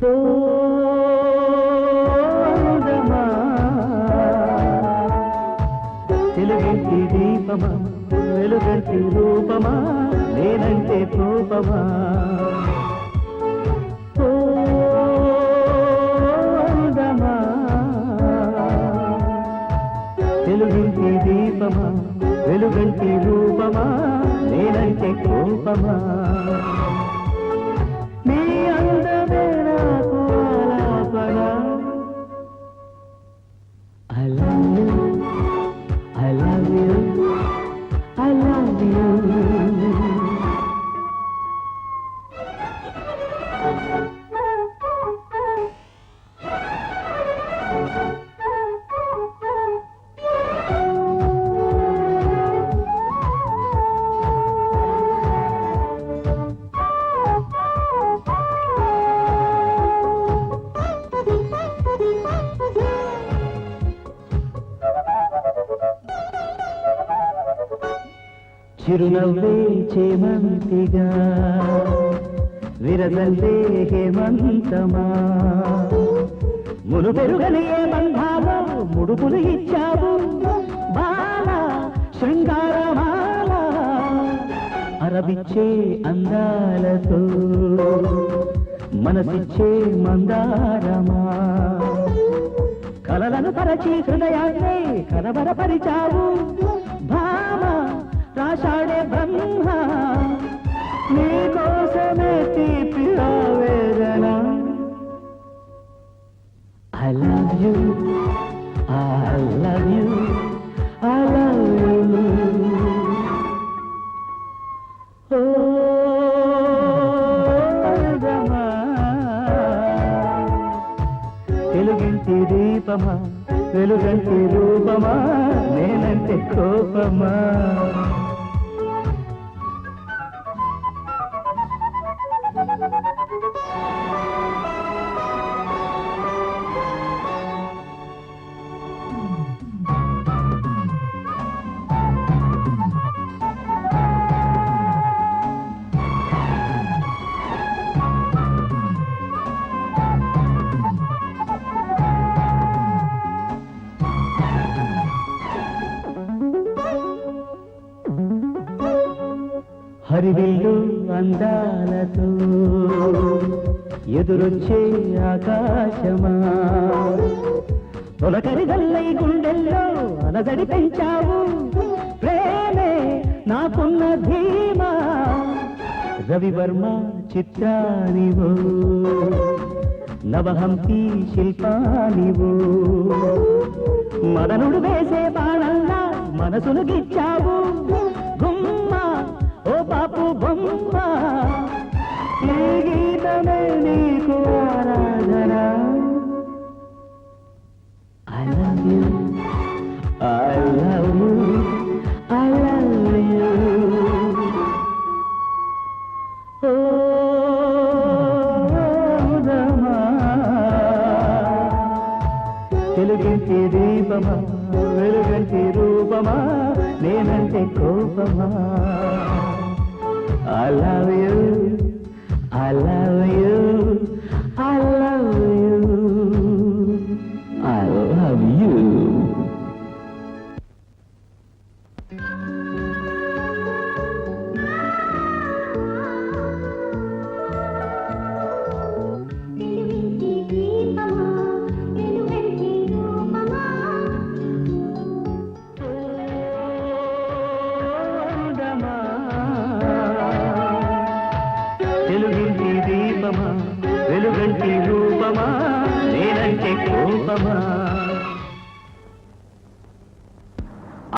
తోదమా తెలుగంటి దీపమా వెలుగంటి రూపమా నేనంటే కోపమా. తోదమా దీపమా వెలుగంటి రూపమా నేనంటే కోపమా. అందమే నాకు చిరునవ్వే చేమంతిగా. విరదల్లే హేమంతమా. మును పెరుగని ఏ బంధాలో ముడుపులు ఇచ్చావు? బాల శృంగారమాల అరవిచ్చే అందాలతో. మనసిచ్చే మందారమా. కలలను పరచి హృదయాన్ని కలవరపరిచావు I love you, I love you, I love you. Oh, వెలుగంటి దీపమా? వెలుగంటి రూపమా? నేనంటే కోపమా? హరివిల్లు అందాలతో ఎదురొచ్చే ఆకాశమా? తొలకరి గల్లై గుండెల్లో అలజడి పెంచావు. ప్రేమే నాకున్న ధీమా. రవివర్మ చిత్రానివో నవహంపి శిల్పానివో. మదనుడు వేసే బాణల్లా మనసును గిచ్చావు. వెలుగంటి దీపమా వెలుగంటి రూపమా నేనంటే కోపమా? I love you, I love you, వెలుగంటి రూపమా నేనంటే కోపమా?